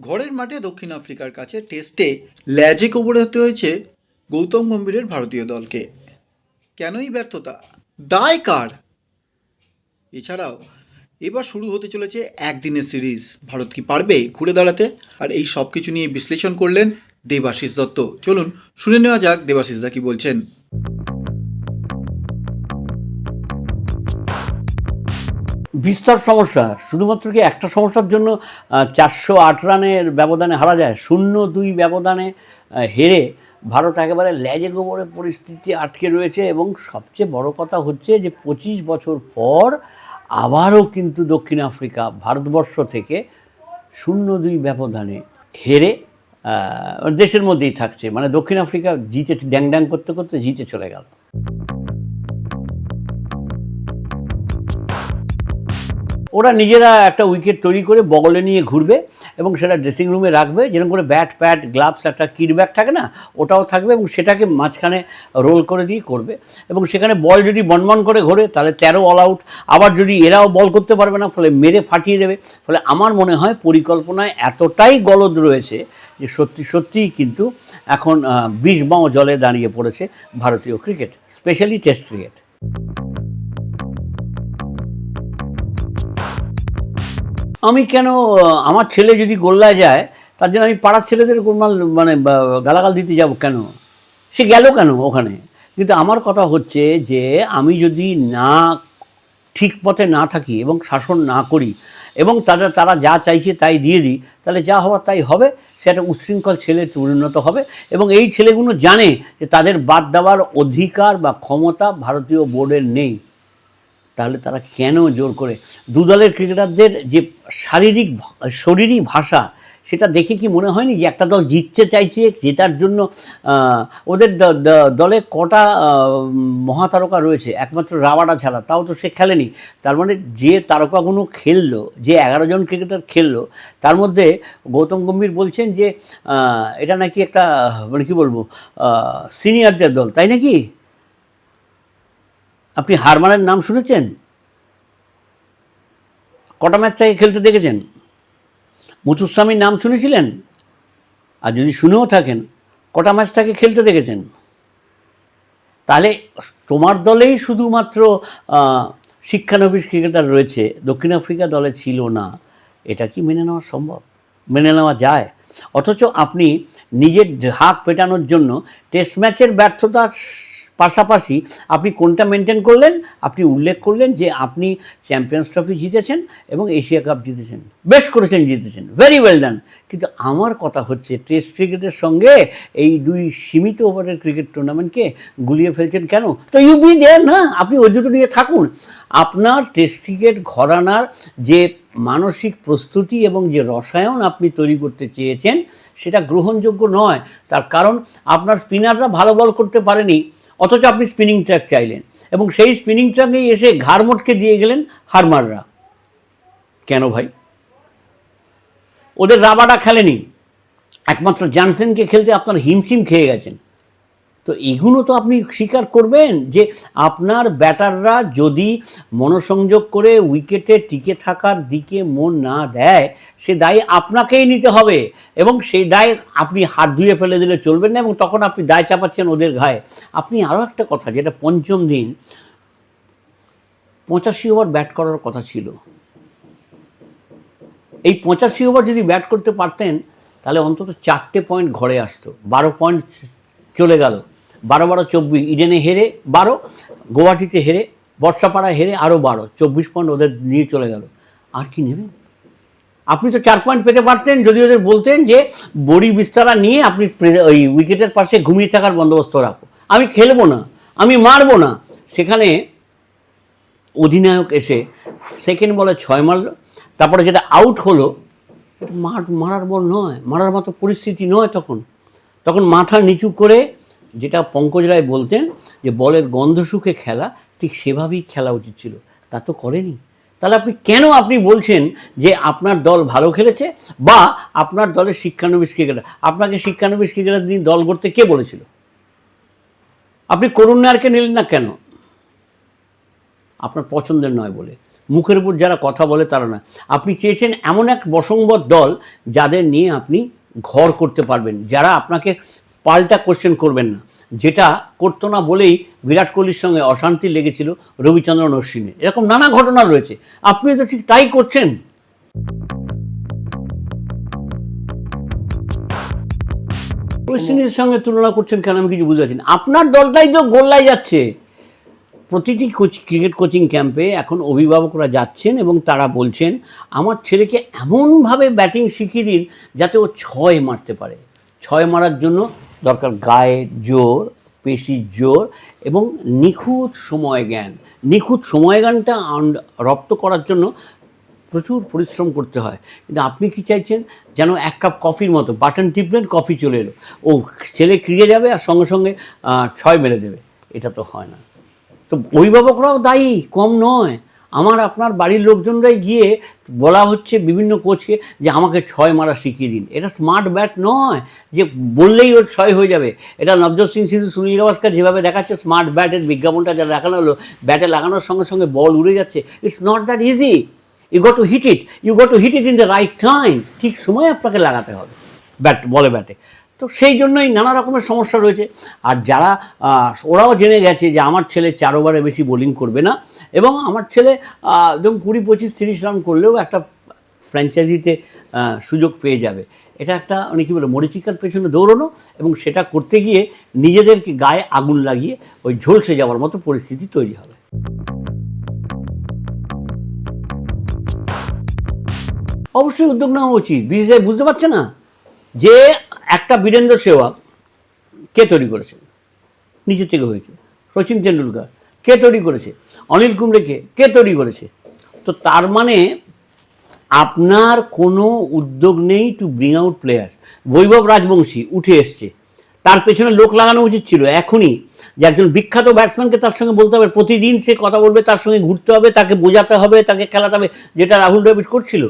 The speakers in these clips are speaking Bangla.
ঘরের মাঠে দক্ষিণ আফ্রিকার কাছে টেস্টে ল্যাজে কবরে হতে হয়েছে গৌতম গম্ভীরের ভারতীয় দলকে। কেনই ব্যর্থতা? দায় কার? এছাড়াও, এবার শুরু হতে চলেছে একদিনের সিরিজ। ভারত কি পারবে ঘুরে দাঁড়াতে? আর এই সব কিছু নিয়ে বিশ্লেষণ করলেন দেবাশিস দত্ত। চলুন শুনে নেওয়া যাক দেবাশিস দা কি বলছেন। বিস্তর সমস্যা, শুধুমাত্র কি একটা সমস্যার জন্য চারশো আট রানের ব্যবধানে হারা যায়? শূন্য দুই ব্যবধানে হেরে ভারত একেবারে ল্যাজে গোবরে পরিস্থিতি আটকে রয়েছে এবং সবচেয়ে বড় কথা হচ্ছে যে পঁচিশ বছর পর আবারও কিন্তু দক্ষিণ আফ্রিকা ভারতবর্ষ থেকে শূন্য দুই ব্যবধানে হেরে দেশের মধ্যেই থাকছে। মানে দক্ষিণ আফ্রিকা জিতে ড্যাং ড্যাং করতে করতে জিতে চলে গেল। ওরা নিজেরা একটা উইকেট তৈরি করে বগলে নিয়ে ঘুরবে এবং সেটা ড্রেসিং রুমে রাখবে, যেরকম করে ব্যাট প্যাড গ্লাভস একটা কিট ব্যাগ থাকে না, ওটাও থাকবে এবং সেটাকে মাঝখানে রোল করে দিয়ে করবে। এবং সেখানে বল যদি বনবন করে ঘোরে, তাহলে তেরো অল আউট আবার যদি এরাও বল করতে পারবে না, ফলে মেরে ফাটিয়ে দেবে। ফলে আমার মনে হয় পরিকল্পনায় এতটাই গলদ রয়েছে যে সত্যি সত্যিই কিন্তু এখন বিষ বাঁ জলে দাঁড়িয়ে পড়েছে ভারতীয় ক্রিকেট স্পেশালি টেস্ট ক্রিকেট আমি কেন আমার ছেলে যদি গোল্লায় যায়, তার জন্য আমি পাড়ার ছেলেদের গোলমাল মানে গালাগাল দিতে যাব কেন? সে গেল কেন ওখানে? কিন্তু আমার কথা হচ্ছে যে, আমি যদি না ঠিক পথে না থাকি এবং শাসন না করি, এবং তারা তারা যা চাইছে তাই দিয়ে দিই, তাহলে যা হওয়ার তাই হবে, সে একটা উচ্ছৃঙ্খল ছেলে পরিণত হবে, এবং এই ছেলেগুলো জানে যে তাদের বাদ দেওয়ার অধিকার বা ক্ষমতা ভারতীয় বোর্ডের নেই। তাহলে তারা কেন জোর করে? দু দলের ক্রিকেটারদের যে শারীরিক শরীরী ভাষা, সেটা দেখে কি মনে হয়নি যে একটা দল জিততে চাইছে, জেতার জন্য ওদের দলে কটা মহাতারকা রয়েছে, একমাত্র রাবাডা ছাড়া, তাও তো সে খেলেনি। তার মানে যে তারকাগুলো খেললো, যে এগারো জন ক্রিকেটার খেললো, তার মধ্যে গৌতম গম্ভীর বলছেন যে এটা নাকি একটা মানে কি বলব সিনিয়রদের দল, তাই নাকি? আপনি হারমানের নাম শুনেছেন? কটা ম্যাচ তাকে খেলতে দেখেছেন? মুথুস্বামীর নাম শুনেছিলেন? আর যদি শুনেও থাকেন, কটা ম্যাচ তাকে খেলতে দেখেছেন? তাহলে তোমার দলেই শুধুমাত্র শিক্ষানবিশ ক্রিকেটার রয়েছে, দক্ষিণ আফ্রিকা দলে ছিল না। এটা কি মেনে নেওয়া সম্ভব? মেনে নেওয়া যায়। অথচ আপনি নিজের হাত পেটানোর জন্য টেস্ট ম্যাচের ব্যর্থতার পাশাপাশি আপনি কোনটা মেনটেন করলেন? আপনি উল্লেখ করলেন যে আপনি চ্যাম্পিয়ন্স ট্রফি জিতেছেন এবং এশিয়া কাপ জিতেছেন। বেশ করেছেন, জিতেছেন। ভেরি ওয়েল ডান কিন্তু আমার কথা হচ্ছে টেস্ট ক্রিকেটের সঙ্গে এই দুই সীমিত ওভারের ক্রিকেট টুর্নামেন্টকে গুলিয়ে ফেলছেন কেন? তো ইউ বি দেয়ার না? আপনি ওই দুটো নিয়ে থাকুন। আপনার টেস্ট ক্রিকেট ঘরানার যে মানসিক প্রস্তুতি এবং যে রসায়ন আপনি তৈরি করতে চেয়েছেন, সেটা গ্রহণযোগ্য নয়। তার কারণ আপনার স্পিনাররা ভালো বল করতে পারেনি। অথচ আপনি স্পিনিং ট্র্যাক চাইলেন। এবং সেই স্পিনিং ট্র্যাকেই এসে ঘাড় মোটকে দিয়ে গেলেন হারমাররা। কেন ভাই? ওদের রাবাটা খেলেনি। একমাত্র জানসেনকে খেলতে আপনার হিমশিম খেয়ে গেছেন। তো এগুলো তো আপনি স্বীকার করবেন যে আপনার ব্যাটাররা যদি মনোসংযোগ করে উইকেটে টিকে থাকার দিকে মন না দেয়, সে দায় আপনাকেই নিতে হবে এবং সেই দায় আপনি হাত ধুয়ে ফেলে দিলে চলবেন না এবং তখন আপনি দায় চাপাচ্ছেন ওদের ঘায়ে। আপনি আরও একটা কথা, যেটা পঞ্চম দিন, পঁচাশি ওভার ব্যাট করার কথা ছিল। এই পঁচাশি ওভার যদি ব্যাট করতে পারতেন, তাহলে অন্তত চারটে পয়েন্ট ঘরে আসতো, বারো পয়েন্ট চলে গেল। বারো বারো চব্বিশ, ইডেনে হেরে বারো, গুয়াহাটিতে হেরে বর্ষাপাড়া হেরে আরও বারো, চব্বিশ পয়েন্ট ওদের নিয়ে চলে গেল। আর কি নেবেন আপনি তো চার পয়েন্ট পেতে পারতেন, যদি ওদের বলতেন যে বড়ি বিস্তারা নিয়ে আপনি ওই উইকেটের পাশে ঘুমিয়ে থাকার বন্দোবস্ত রাখো। আমি খেলব না, আমি মারবো না। সেখানে অধিনায়ক এসে সেকেন্ড বলে ছয় মারলো, তারপরে যেটা আউট হলো মার মারার বল নয়, মারার মতো পরিস্থিতি নয় তখন। তখন মাথা নিচু করে যেটা পঙ্কজ রায় বলতেন যে বলের গন্ধ সুখে খেলা, ঠিক সেভাবেই খেলা উচিত ছিল। তা তো করেনি। তাহলে আপনি কেন আপনি বলছেন যে আপনার দল ভালো খেলেছে বা আপনার দলের শিক্ষানবিশ ক্রিকেটার? আপনাকে শিক্ষানবিশ ক্রিকেটার দিন দল গড়তে কে বলেছিল? আপনি করুণ নায়ারকে নিলেন না কেন? আপনার পছন্দের নয় বলে। মুখের উপর যারা কথা বলে তারা না আপনি চেয়েছেন এমন এক বসংবদ দল যাদের নিয়ে আপনি ঘর করতে পারবেন, যারা আপনাকে পাল্টা কোশ্চেন করবেন না। যেটা করতো না বলেই বিরাট কোহলির সঙ্গে অশান্তি লেগেছিল রবিচন্দ্রন অশ্বিনের। এরকম নানা ঘটনা রয়েছে। আপনি তো ঠিক তাই করছেন। ওয়েস্ট সঙ্গে তুলনা করছেন কেন আমি কিছু বুঝতে পারছি না। আপনার দলটাই তো গোল্লায় যাচ্ছে। প্রতিটি কোচ ক্রিকেট কোচিং ক্যাম্পে এখন অভিভাবকরা যাচ্ছেন এবং তারা বলছেন, আমার ছেলেকে এমনভাবে ব্যাটিং শিখিয়ে দিন যাতে ও ছয় মারতে পারে। ছয় মারার জন্য দরকার গায়ের জোর পেশির জোর এবং নিখুঁত সময় জ্ঞান নিখুঁত সময় জ্ঞানটা রপ্ত করার জন্য প্রচুর পরিশ্রম করতে হয়। কিন্তু আপনি কি চাইছেন? যেন এক কাপ কফির মতো, বাটন টিপলেন, কফি চলে এলো। ও ছেলে ক্রিয়ে যাবে আর সঙ্গে সঙ্গে ছয় মেরে দেবে। এটা তো হয় না। তো অভিভাবকরাও দায়ী, কম নয়। আমার আপনার বাড়ির লোকজনরাই গিয়ে বলা হচ্ছে বিভিন্ন কোচকে যে আমাকে ছয় মারা শিখিয়ে দিন। এটা স্মার্ট ব্যাট নয় যে বললেই ওর ছয় হয়ে যাবে। এটা নবজোৎ সিং সিধু সুনীল গাভাস্কার যেভাবে দেখাচ্ছে স্মার্ট ব্যাটের বিজ্ঞাপনটা যা দেখানো হলো ব্যাটে লাগানোর সঙ্গে সঙ্গে বল উড়ে যাচ্ছে। It's not that easy you got to hit it you got to hit it in the right time ঠিক সময় আপনাকে লাগাতে হবে ব্যাট বলে ব্যাটে তো সেই জন্যই নানা রকমের সমস্যা রয়েছে। আর যারা ওরাও জেনে গেছে যে আমার ছেলে চার ওভারে বেশি বোলিং করবে না এবং আমার ছেলে যেমন কুড়ি, পঁচিশ, তিরিশ রান করলেও একটা ফ্র্যাঞ্চাইজিতে সুযোগ পেয়ে যাবে। এটা একটা মানে কী বলে, মরিচিকার পেছনে দৌড়ানো এবং সেটা করতে গিয়ে নিজেদেরকে গায়ে আগুন লাগিয়ে ওই ঝলসে যাওয়ার মতো পরিস্থিতি তৈরি হবে। অবশ্যই উদ্যোগ নেওয়া উচিত। বিসিসিআই বুঝতে পারছে না যে একটা বীরেন্দ্র সেহবাগ কে তৈরি করেছেন নিজে থেকে হয়েছে। সচিন তেন্ডুলকার কে তৈরি করেছে? অনিল কুম্বলেকে কে তৈরি করেছে? তো তার মানে আপনার কোনো উদ্যোগ নেই to bring out player Vaibhav Rajbanshi উঠে এসছে। তার পেছনে লোক লাগানো উচিত ছিল। এখনই যে একজন বিখ্যাত ব্যাটসম্যানকে তার সঙ্গে বলতে হবে, প্রতিদিন সে কথা বলবে, তার সঙ্গে ঘুরতে হবে, তাকে বোঝাতে হবে, তাকে খেলাতে হবে, যেটা রাহুল দ্রাবিড় করছিল।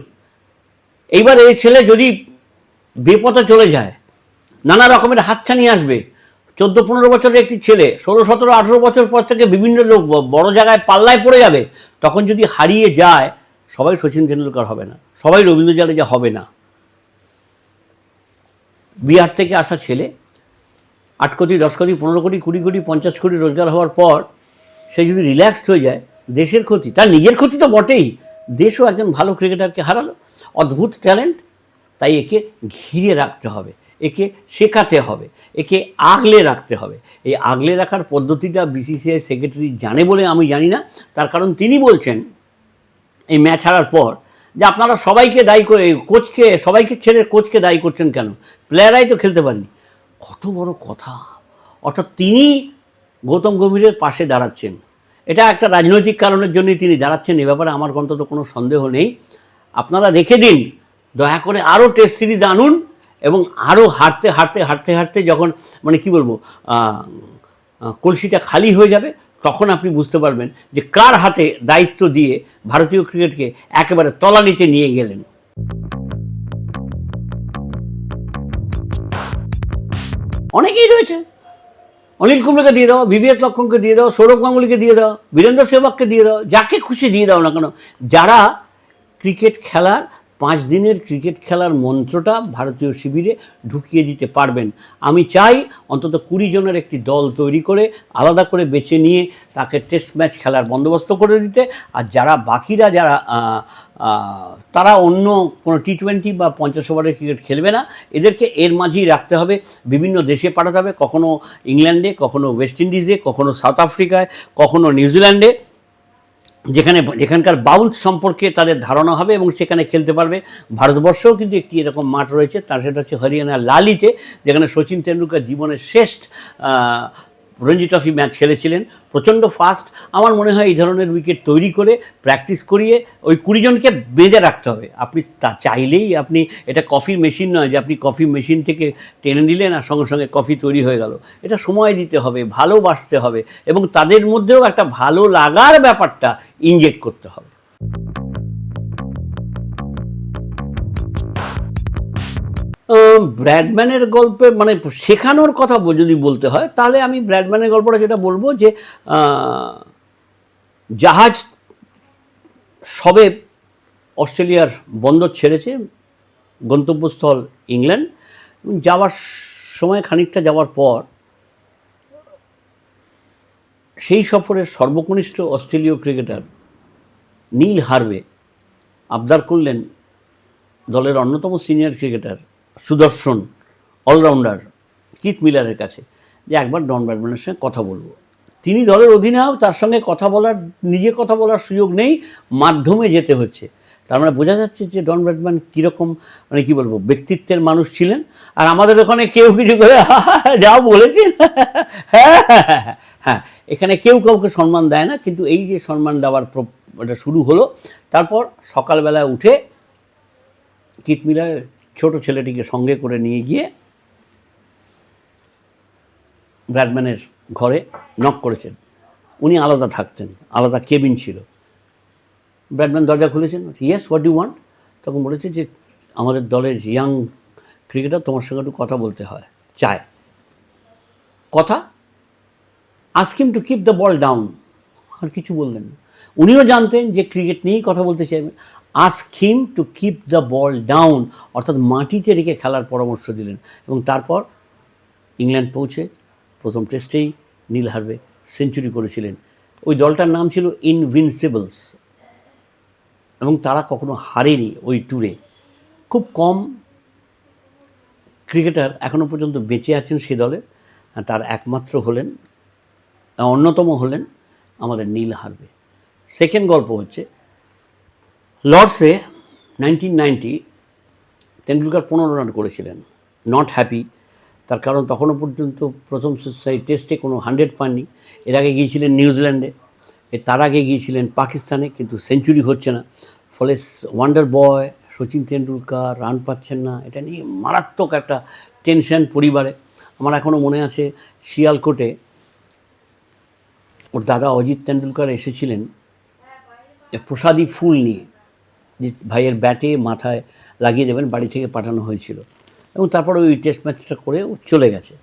এইবার এই ছেলে যদি বেপথে চলে যায় নানা রকমের হাতছানি আসবে। চোদ্দ, পনেরো বছরের একটি ছেলে, ষোলো, সতেরো, আঠেরো বছর পর থেকে বিভিন্ন লোক বড় জায়গায় পাল্লায় পড়ে যাবে, তখন যদি হারিয়ে যায়, সবাই সচিন তেন্ডুলকার হবে না। সবাই রবীন্দ্র জাদেজা হবে না। বিহার থেকে আসা ছেলে, আট কোটি, দশ কোটি, পনেরো কোটি, কুড়ি কোটি, পঞ্চাশ কোটি রোজগার হওয়ার পর, সে যদি রিল্যাক্সড হয়ে যায়, দেশের ক্ষতি, তার নিজের ক্ষতি তো বটেই, দেশও একজন ভালো ক্রিকেটারকে হারালো। অদ্ভুত ট্যালেন্ট তাই একে ঘিরে রাখতে হবে। একে শেখাতে হবে, একে আগলে রাখতে হবে। এই আগলে রাখার পদ্ধতিটা বিসিসিআই সেক্রেটারি জানে বলে আমি জানি না। তার কারণ তিনি বলছেন এই ম্যাচ হারার পর যে আপনারা সবাইকে দায়ী করে কোচকে, সবাইকে ছেড়ে কোচকে দায়ী করছেন কেন? প্লেয়ারাই তো খেলতে পারেনি। কত বড় কথা। অর্থাৎ তিনি গৌতম গম্ভীরের পাশে দাঁড়াচ্ছেন। এটা একটা রাজনৈতিক কারণের জন্যই তিনি দাঁড়াচ্ছেন, এ ব্যাপারে আমার অন্তত কোনো সন্দেহ নেই। আপনারা রেখে দিন, দয়া করে আরও টেস্ট সিরিজ আনুন এবং আরও হারতে হারতে হাঁটতে হাঁটতে যখন মানে কি বলব কলসিটা খালি হয়ে যাবে, তখন আপনি বুঝতে পারবেন যে কার হাতে দায়িত্ব দিয়ে ভারতীয় ক্রিকেটকে একেবারে তলানিতে নিয়ে গেলেন। অনেকেই রয়েছে। অনিল কুম্বলেকে দিয়ে দাও, বিবিএস লক্ষণকে দিয়ে দাও, সৌরভ গাঙ্গুলিকে দিয়ে দাও, বীরেন্দ্র সেহবাগকে দিয়ে দাও, যাকে খুশি দিয়ে দাও না কেন, যারা ক্রিকেট খেলার পাঁচ দিনের ক্রিকেট খেলার মন্ত্রটা ভারতীয় শিবিরে ঢুকিয়ে দিতে পারবেন। আমি চাই অন্তত কুড়ি জনের একটি দল তৈরি করে আলাদা করে বেছে নিয়ে তাকে টেস্ট ম্যাচ খেলার বন্দোবস্ত করে দিতে। আর যারা বাকিরা, যারা তারা অন্য কোনো টি টোয়েন্টি বা পঞ্চাশ ওভারের ক্রিকেট খেলবে না, এদেরকে এর মাঝেই রাখতে হবে। বিভিন্ন দেশে পাঠাতে হবে, কখনো ইংল্যান্ডে, কখনো ওয়েস্ট ইন্ডিজে, কখনো সাউথ আফ্রিকায়, কখনো নিউজিল্যান্ডে। যেখানে যেখানকার বাউল সম্পর্কে তাদের ধারণা হবে এবং সেখানে খেলতে পারবে। ভারতবর্ষেও কিন্তু একটি এরকম মাঠ রয়েছে তার সেটা হচ্ছে হরিয়ানা লালিতে যেখানে সচিন তেন্ডুলকার জীবনের আহ, রঞ্জি ট্রফি ম্যাচ খেলেছিলেন। প্রচণ্ড ফাস্ট আমার মনে হয় এই ধরনের উইকেট তৈরি করে প্র্যাকটিস করিয়ে ওই কুড়িজনকে বেঁধে রাখতে হবে। আপনি তা চাইলেই আপনি, এটা কফির মেশিন নয় যে আপনি কফি মেশিন থেকে টেনে নিলেন আর সঙ্গে সঙ্গে কফি তৈরি হয়ে গেল। এটা সময় দিতে হবে, ভালোবাসতে হবে এবং তাদের মধ্যেও একটা ভালো লাগার ব্যাপারটা ইনজেক্ট করতে হবে। ব্র্যাডম্যানের গল্পে মানে শেখানোর কথা যদি বলতে হয়, তাহলে আমি ব্র্যাডম্যানের গল্পটা যেটা বলব যে জাহাজ সবে অস্ট্রেলিয়ার বন্দর ছেড়েছে, গন্তব্যস্থল ইংল্যান্ড। যাওয়ার সময়, খানিকটা যাওয়ার পর, সেই সফরের সর্বকনিষ্ঠ অস্ট্রেলীয় ক্রিকেটার নীল হারবে আবদার করলেন দলের অন্যতম senior cricketer Sudarshan, all rounder Keith মিলারের কাছে, যে একবার ডন ব্র্যাডম্যানের সঙ্গে কথা বলব। তিনি দলের অধিনায়ক, তার সঙ্গে কথা বলার, নিজে কথা বলার সুযোগ নেই, মাধ্যমে যেতে হচ্ছে। তার মানে বোঝা যাচ্ছে যে ডন ব্র্যাডম্যান কীরকম মানে কি বলব, ব্যক্তিত্বের মানুষ ছিলেন। আর আমাদের ওখানে কেউ কিছু করে, যা বলেছেন হ্যাঁ হ্যাঁ এখানে কেউ কাউকে সম্মান দেয় না, কিন্তু এই যে সম্মান দেওয়ার এটা শুরু হলো। তারপর সকালবেলা উঠে কিত মিলার ছোট ছেলেটিকে সঙ্গে করে নিয়ে গিয়ে ব্র্যাডম্যানের ঘরে নক করেছেন। উনি আলাদা থাকতেন, আলাদা কেবিন ছিল। ব্র্যাডম্যান দরজা খুলেছেন ইয়েস হোয়াট ইউ ওয়ান্ট তখন বলেছে যে, আমাদের দলের ইয়াং ক্রিকেটার তোমার সঙ্গে একটু কথা বলতে হয়, চায়। কথা? Ask him to keep the ball down আর কিছু বললেন না। উনিও জানতেন যে ক্রিকেট নিয়েই কথা বলতে চাইবেন ask him to keep the ball down অর্থাৎ মাটিতে রেখে খেলার পরামর্শ দিলেন। এবং তারপর ইংল্যান্ড পৌঁছে প্রথম টেস্টেই নীল হারবে, সেঞ্চুরি করেছিলেন। ওই দলটার নাম ছিল ইনভিনসিবলস এবং তারা কখনো হারেনি ওই ট্যুরে খুব কম ক্রিকেটার এখনও পর্যন্ত বেঁচে আছেন সে দলে। তার একমাত্র হলেন, অন্যতম হলেন আমাদের নীল হারবে। সেকেন্ড গল্প হচ্ছে লর্ডসে নাইনটিন নাইনটি তেন্ডুলকার পনেরো রান করেছিলেন। নট হ্যাপি তার কারণ তখনও পর্যন্ত প্রথম সাই টেস্টে কোনো হান্ড্রেড পাননি। এর আগে গিয়েছিলেন নিউজিল্যান্ডে। তার আগে গিয়েছিলেন পাকিস্তানে, কিন্তু সেঞ্চুরি হচ্ছে না। ফলে wonder boy Sachin Tendulkar, run পাচ্ছেন না। এটা নিয়ে মারাত্মক একটা টেনশন পরিবারে। আমার এখনও মনে আছে, শিয়ালকোটে ওর দাদা অজিত তেন্ডুলকার এসেছিলেন প্রসাদী ফুল নিয়ে। ভাইয়ের ব্যাটে মাথায় লাগিয়ে দেবেন, বাড়ি থেকে পাঠানো হয়েছিল। এবং তারপর ওই টেস্ট ম্যাচটা করে ও চলে গেছে।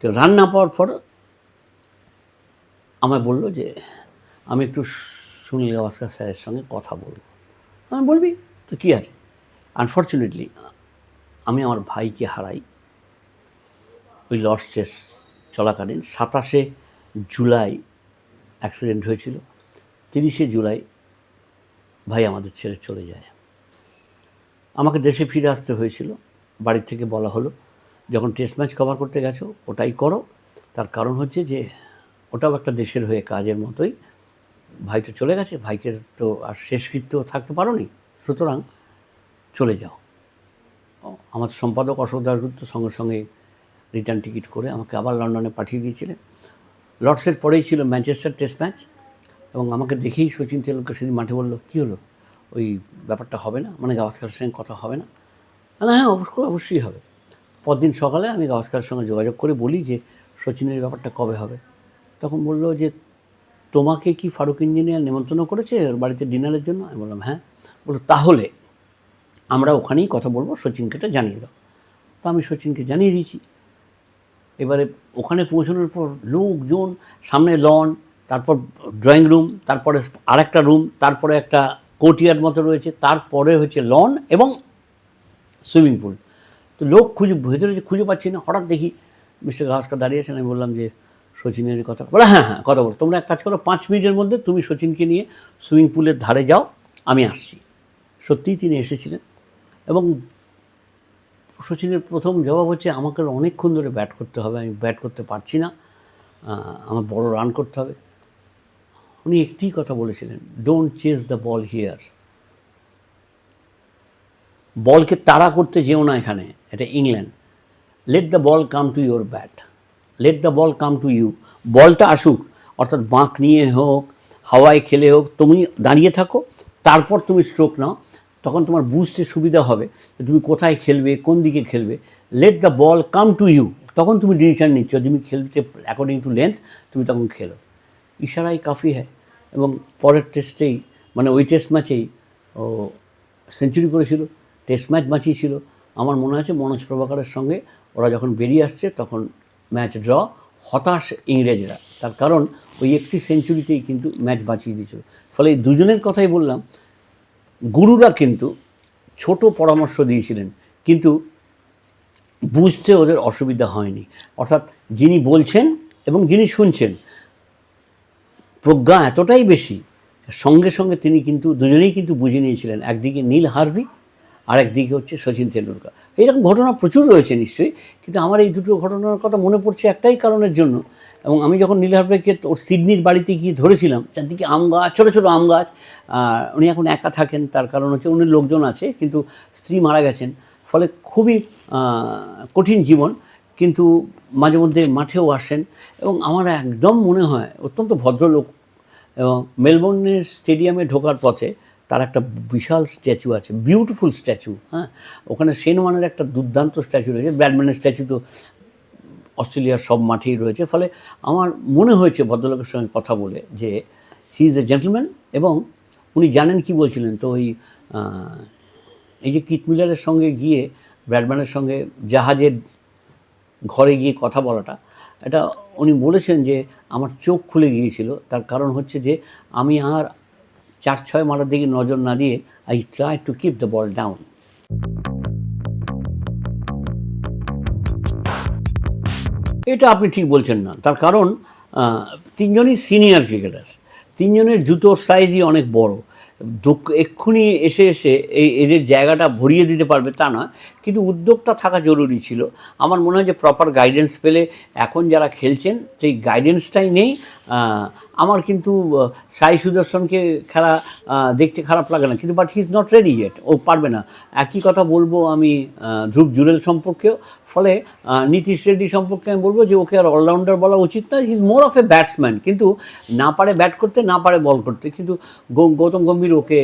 তো রান না পাওয়ার পর আমায় বলল যে, আমি একটু সুনীল গাভাস্কার স্যারের সঙ্গে কথা বলব। আমি বলবি, তো কী আছে? আনফর্চুনেটলি আমি আমার ভাইকে হারাই। ওই লস টেস্ট চলাকালীন সাতাশে জুলাই অ্যাক্সিডেন্ট হয়েছিল। তিরিশে জুলাই ভাই আমাদের ছেড়ে চলে যায়। আমাকে দেশে ফিরে আসতে হয়েছিল। বাড়ির থেকে বলা হলো, যখন টেস্ট ম্যাচ কভার করতে গেছো, ওটাই করো। তার কারণ হচ্ছে যে, ওটাও একটা দেশের হয়ে কাজের মতোই। ভাই তো চলে গেছে, ভাইকে তো আর শেষকৃত্য থাকতে পারো নি সুতরাং চলে যাও। আমার সম্পাদক অশোক দাসগুপ্ত সঙ্গে সঙ্গে রিটার্ন টিকিট করে আমাকে আবার লন্ডনে পাঠিয়ে দিয়েছিলেন। লর্ডসের পরেই ছিল ম্যানচেস্টার টেস্ট ম্যাচ এবং আমাকে দেখেই সচিন তেন্ডুলকর সেদিন মাঠে বলল, কী হলো? ওই ব্যাপারটা হবে না? মানে গাভাস্কারের সঙ্গে কথা হবে না? না হ্যাঁ অবশ্যই অবশ্যই হবে। পরদিন সকালে আমি গাভাস্কারের সঙ্গে যোগাযোগ করে বলি যে, সচিনের ব্যাপারটা কবে হবে? তখন বলল যে, তোমাকে কি ফারুক ইঞ্জিনিয়ার নেমন্তন্ন করেছে ওর বাড়িতে ডিনারের জন্য? আমি বললাম হ্যাঁ। বলল, তাহলে আমরা ওখানেই কথা বলব, সচিনকে এটা জানিয়ে দাও। তো আমি সচিনকে জানিয়ে দিয়েছি। এবারে ওখানে পৌঁছানোর পর লোকজন, সামনে লন তারপর ড্রয়িং রুম তারপরে আরেকটা রুম তারপরে একটা কোর্টিয়ার মতো রয়েছে, তারপরে হচ্ছে লন এবং সুইমিং পুল তো লোক খুঁজে, ভেতরে যে খুঁজে পাচ্ছি না, হঠাৎ দেখি মিস্টার গাভাস্কার দাঁড়িয়ে আছেন, আমি বললাম যে, সচিনের কথা। বলে হ্যাঁ হ্যাঁ কথা বলো। তোমরা এক কাজ করো, পাঁচ মিনিটের মধ্যে তুমি সচিনকে নিয়ে সুইমিং পুলের ধারে যাও, আমি আসছি। সত্যিই তিনি এসেছিলেন এবং সচিনের প্রথম জবাব হচ্ছে, আমাকে অনেকক্ষণ ধরে ব্যাট করতে হবে, আমি ব্যাট করতে পারছি না। আমার বড় রান করতে হবে। উনি একটি কথা বলেছিলেন don't chase the ball here বলকে তাড়া করতে যেও না এখানে, এটা England. Let the ball come to your bat let the ball come to you বলটা আসুক, অর্থাৎ বাঁক নিয়ে হোক, হাওয়ায় খেলে হোক, তুমি দাঁড়িয়ে থাকো, তারপর তুমি স্ট্রোক নাও, তখন তোমার বুঝতে সুবিধা হবে তুমি কোথায় খেলবে, কোন দিকে খেলবে। Let the ball come to you তখন তুমি ডিসিশন নিচ্ছ, তুমি খেলতে অ্যাকর্ডিং টু লেন্থ তুমি তখন খেলো। ইশারাই কাফি হ্যায়। এবং পরের টেস্টেই মানে ওই টেস্ট ম্যাচেই ও সেঞ্চুরি করেছিল, টেস্ট ম্যাচ বাঁচিয়েছিল। আমার মনে আছে মনোজ প্রভাকরের সঙ্গে ওরা যখন বেরিয়ে আসছে তখন ম্যাচ ড্র, হতাশ ইংরেজরা। তার কারণ ওই একটি সেঞ্চুরিতেই কিন্তু ম্যাচ বাঁচিয়ে দিয়েছিল। ফলে এই দুজনের কথাই বললাম, গুরুরা কিন্তু ছোট পরামর্শ দিয়েছিলেন, কিন্তু বুঝতে ওদের অসুবিধা হয়নি। অর্থাৎ যিনি বলছেন এবং যিনি শুনছেন প্রজ্ঞা এতটাই বেশি, সঙ্গে সঙ্গে তিনি কিন্তু দুজনেই কিন্তু বুঝে নিয়েছিলেন, একদিকে নীল হারভি আর একদিকে হচ্ছে সচিন তেন্ডুলকার। এইরকম ঘটনা প্রচুর রয়েছে নিশ্চয়ই, কিন্তু আমার এই দুটো ঘটনার কথা মনে পড়ছে একটাই কারণের জন্য, এবং আমি যখন নীল হারভিকে ওর সিডনির বাড়িতে গিয়ে ধরেছিলাম, চারদিকে আম গাছ, ছোটো ছোটো আম গাছ উনি এখন একা থাকেন, তার কারণ হচ্ছে উনি লোকজন আছে, কিন্তু স্ত্রী মারা গেছেন, ফলে খুবই কঠিন জীবন কিন্তু মাঝে মধ্যে মাঠেও আসেন এবং আমার একদম মনে হয় অত্যন্ত ভদ্রলোক এবং মেলবোর্নের স্টেডিয়ামে ঢোকার পথে তার একটা বিশাল স্ট্যাচু আছে, বিউটিফুল স্ট্যাচু হ্যাঁ? ওখানে সেনওয়ানের একটা দুর্দান্ত স্ট্যাচু রয়েছে ব্যাডম্যানের স্ট্যাচু তো অস্ট্রেলিয়ার সব মাঠেই রয়েছে। ফলে আমার মনে হয়েছে ভদ্রলোকের সঙ্গে কথা বলে যে হি ইজ এ জেন্টলম্যান এবং উনি জানেন কি বলছিলেন। তো ওই এই যে কিট মিলারের সঙ্গে গিয়ে ব্যাটম্যানের সঙ্গে জাহাজের ঘরে গিয়ে কথা বলাটা, এটা উনি বলেছেন যে আমার চোখ খুলে গিয়েছিল। তার কারণ হচ্ছে যে আমি আর চার ছয় মারার দিকে নজর না দিয়ে I try to keep the ball down. এটা আপনি ঠিক বলছেন না। তার কারণ তিনজনই সিনিয়র ক্রিকেটার। তিনজনের জুতোর সাইজই অনেক বড়। এক্ষুনি এসে এসে এই এদের জায়গাটা ভরিয়ে দিতে পারবে তা নয়, কিন্তু উদ্যোগটা থাকা জরুরি ছিল। আমার মনে হয় যে প্রপার গাইডেন্স পেলে এখন যারা খেলছেন, সেই গাইডেন্সটাই নেই। আমার কিন্তু সাই সুদর্শনকে খেলা দেখতে খারাপ লাগে না, কিন্তু but he is not ready yet ও পারবে না। একই কথা বলব আমি ধ্রুব জুরেল সম্পর্কেও। ফলে নীতিশ রেড্ডি সম্পর্কে আমি বলব যে ওকে আর অলরাউন্ডার বলা উচিত না is more of a batsman কিন্তু না পারে ব্যাট করতে, না পারে বল করতে। কিন্তু গৌতম গম্ভীর ওকে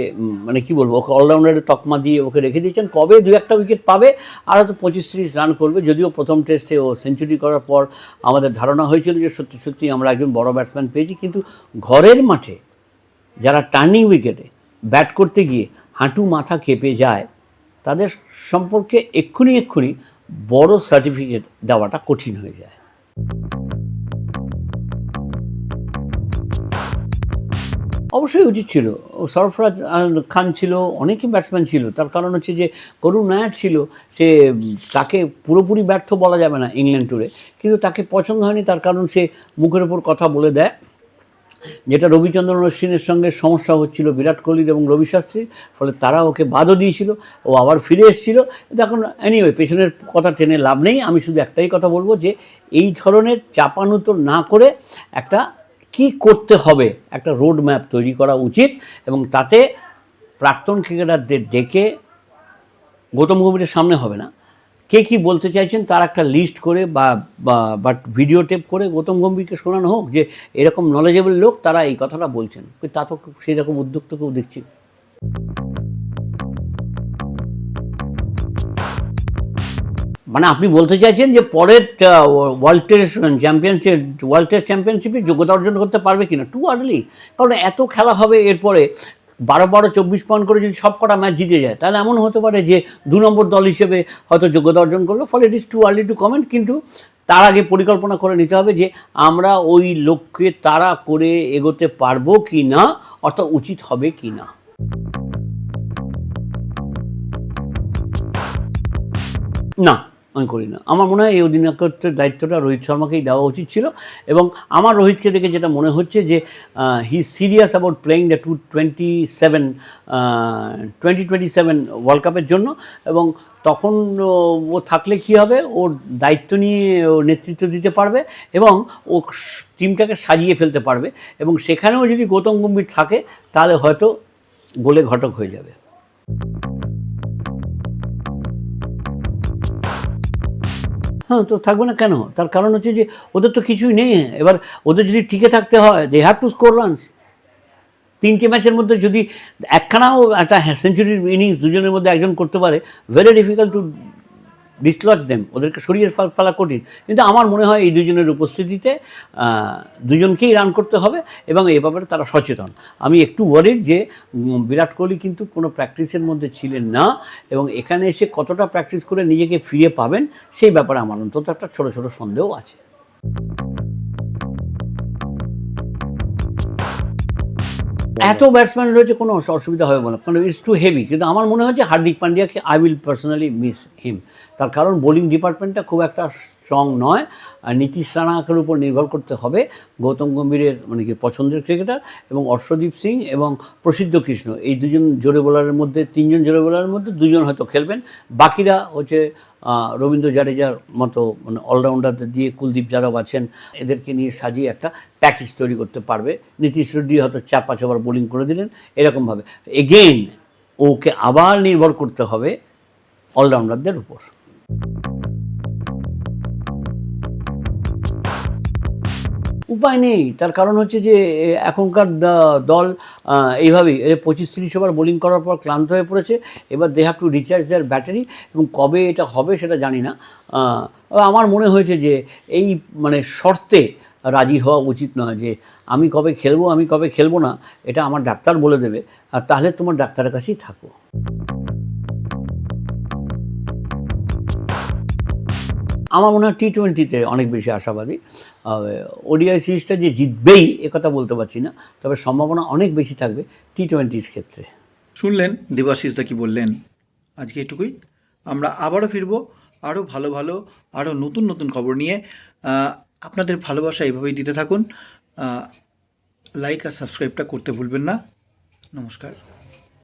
মানে কি বলব, ওকে অলরাউন্ডারের তকমা দিয়ে ওকে রেখে দিয়েছেন। কবে দু একটা উইকেট পাবে, আর হয়তো পঁচিশ তিরিশ রান করবে। যদিও প্রথম টেস্টে ও সেঞ্চুরি করার পর আমাদের ধারণা হয়েছিল যে সত্যি সত্যি আমরা একজন বড় ব্যাটসম্যান পেয়েছি। কিন্তু ঘরের মাঠে যারা টার্নিং উইকেটে ব্যাট করতে গিয়ে হাঁটু মাথা কেঁপে যায়, তাদের সম্পর্কে এক্ষুনি এক্ষুনি বড় সার্টিফিকেট দেওয়াটা কঠিন হয়ে যায়। অবশ্যই উচিত ছিল। সরফরাজ খান ছিল, অনেকই ব্যাটসম্যান ছিল। তার কারণ হচ্ছে যে, করুণ নায়ার ছিল, সে, তাকে পুরোপুরি ব্যর্থ বলা যাবে না ইংল্যান্ড ট্যুরে কিন্তু তাকে পছন্দ হয়নি, তার কারণ সে মুখের ওপর কথা বলে দেয়। যেটা রবিচন্দ্রন অশ্বিনের সঙ্গে সমস্যা হচ্ছিল বিরাট কোহলির এবং রবি শাস্ত্রীর ফলে তারা ওকে বাদও দিয়েছিল, ও আবার ফিরে এসেছিল। এখন এনিওয়ে পেছনের কথা টেনে লাভ নেই। আমি শুধু একটাই কথা বলব যে, এই ধরনের চাপানুতর না করে একটা কি করতে হবে, একটা রোড ম্যাপ তৈরি করা উচিত এবং তাতে প্রাক্তন ক্রিকেটারদের ডেকে গৌতম গম্ভীরের সামনে হবে না। কে কি বলতে চাইছেন তার একটা লিস্ট করে বা বাট ভিডিও টেপ করে গৌতম গম্ভীরকে শোনানো হোক যে এরকম নলেজেবল লোক তারা এই কথাটা বলছেন। তা তো সেই রকম উদ্যোগ তো কেউ দেখছি? মানে আপনি বলতে চাইছেন যে পরের world test championship world test চ্যাম্পিয়নশিপে যোগ্যতা অর্জন করতে পারবে কিনা? টু আর্লি কারণ এত খেলা হবে এরপরে বারো বারো, চব্বিশ পয়েন্ট করে যদি সব কটা ম্যাচ জিতে যায়, তাহলে এমন হতে পারে যে দু নম্বর দল হিসেবে হয়তো যোগ্যতা অর্জন করল, ফলে it is too early to comment কিন্তু তার আগে পরিকল্পনা করে নিতে হবে যে আমরা ওই লক্ষ্যে তারা করে এগোতে পারব কি না, অর্থাৎ উচিত হবে কি না। না। আমি করি না। আমার মনে হয় এই অধিনায়কত্বের দায়িত্বটা রোহিত শর্মাকেই দেওয়া উচিত ছিল এবং আমার রোহিতকে দেখে যেটা মনে হচ্ছে যে he serious about playing the two twenty seven twenty twenty seven world কাপের জন্য এবং তখন ও থাকলে কি হবে? ওর দায়িত্ব নিয়ে ও নেতৃত্ব দিতে পারবে এবং ও টিমটাকে সাজিয়ে ফেলতে পারবে এবং সেখানেও যদি গৌতম গম্ভীর থাকে, তাহলে হয়তো গোলে ঘটক হয়ে যাবে। হ্যাঁ তো থাকবে না কেন? তার কারণ হচ্ছে যে ওদের তো কিছুই নেই। এবার ওদের যদি টিকে থাকতে হয় they have to score runs তিনটে ম্যাচের মধ্যে যদি একখানাও একটা সেঞ্চুরির ইনিংস দুজনের মধ্যে একজন করতে পারে very difficult to dislodge them ওদেরকে সরিয়ে ফেল- কঠিন। কিন্তু আমার মনে হয় এই দুজনের উপস্থিতিতে দুজনকেই রান করতে হবে এবং এ ব্যাপারে তারা সচেতন। আমি একটু ওয়ারিড যে বিরাট কোহলি কিন্তু কোনো প্র্যাকটিসের মধ্যে ছিলেন না এবং এখানে এসে কতটা প্র্যাকটিস করে নিজেকে ফিরে পাবেন, সেই ব্যাপারে আমার অন্তত একটা ছোটো ছোটো সন্দেহ আছে। এত ব্যাটসম্যান রয়েছে, কোনো অসুবিধা হবে না। কারণ ইটস টু হেভি কিন্তু আমার মনে হচ্ছে Hardik পান্ডিয়াকে I will personally miss him তার কারণ বোলিং ডিপার্টমেন্টটা খুব একটা স্ট্রং নয়। আর নীতিশ রানাকের উপর নির্ভর করতে হবে গৌতম গম্ভীরের মানে কি পছন্দের ক্রিকেটার এবং অর্শদীপ সিং এবং প্রসিদ্ধ কৃষ্ণ। এই দুজন জোরে বোলারের মধ্যে, তিনজন জোরে বোলারের মধ্যে দুজন হয়তো খেলবেন। বাকিরা হচ্ছে রবীন্দ্র জাডেজার মতো মানে অলরাউন্ডারদের দিয়ে কুলদীপ যাদব আছেন, এদেরকে নিয়ে সাজিয়ে একটা প্যাকেজ তৈরি করতে পারবে। নীতিশ রেড্ডি হয়তো চার পাঁচ ওভার বোলিং করে দিলেন, এরকমভাবে। এগেইন ওকে আবার নির্ভর করতে হবে অলরাউন্ডারদের উপর। উপায় নেই। তার কারণ হচ্ছে যে এখনকার দল এইভাবেই পঁচিশ তিরিশ ওভার বোলিং করার পর ক্লান্ত হয়ে পড়েছে, এবার they have to recharge their battery এবং কবে এটা হবে সেটা জানি না। আমার মনে হয়েছে যে, এই মানে শর্তে রাজি হওয়া উচিত নয় যে, আমি কবে খেলব, আমি কবে খেলব না, এটা আমার ডাক্তার বলে দেবে, আর তাহলে তোমার ডাক্তারের কাছেই থাকো। আমার মনে হয় টি টোয়েন্টিতে অনেক বেশি আশাবাদী। ওডিআই সিরিজটা যে জিতবেই একথা বলতে পারছি না। তবে সম্ভাবনা অনেক বেশি থাকবে টি টোয়েন্টির ক্ষেত্রে। শুনলেন দেবাশিসদা কি বললেন? আজকে এটুকুই। আমরা আবারও ফিরবো আরও ভালো ভালো, আরও নতুন নতুন খবর নিয়ে। আপনাদের ভালোবাসা এভাবেই দিতে থাকুন। লাইক আর সাবস্ক্রাইবটা করতে ভুলবেন না। নমস্কার।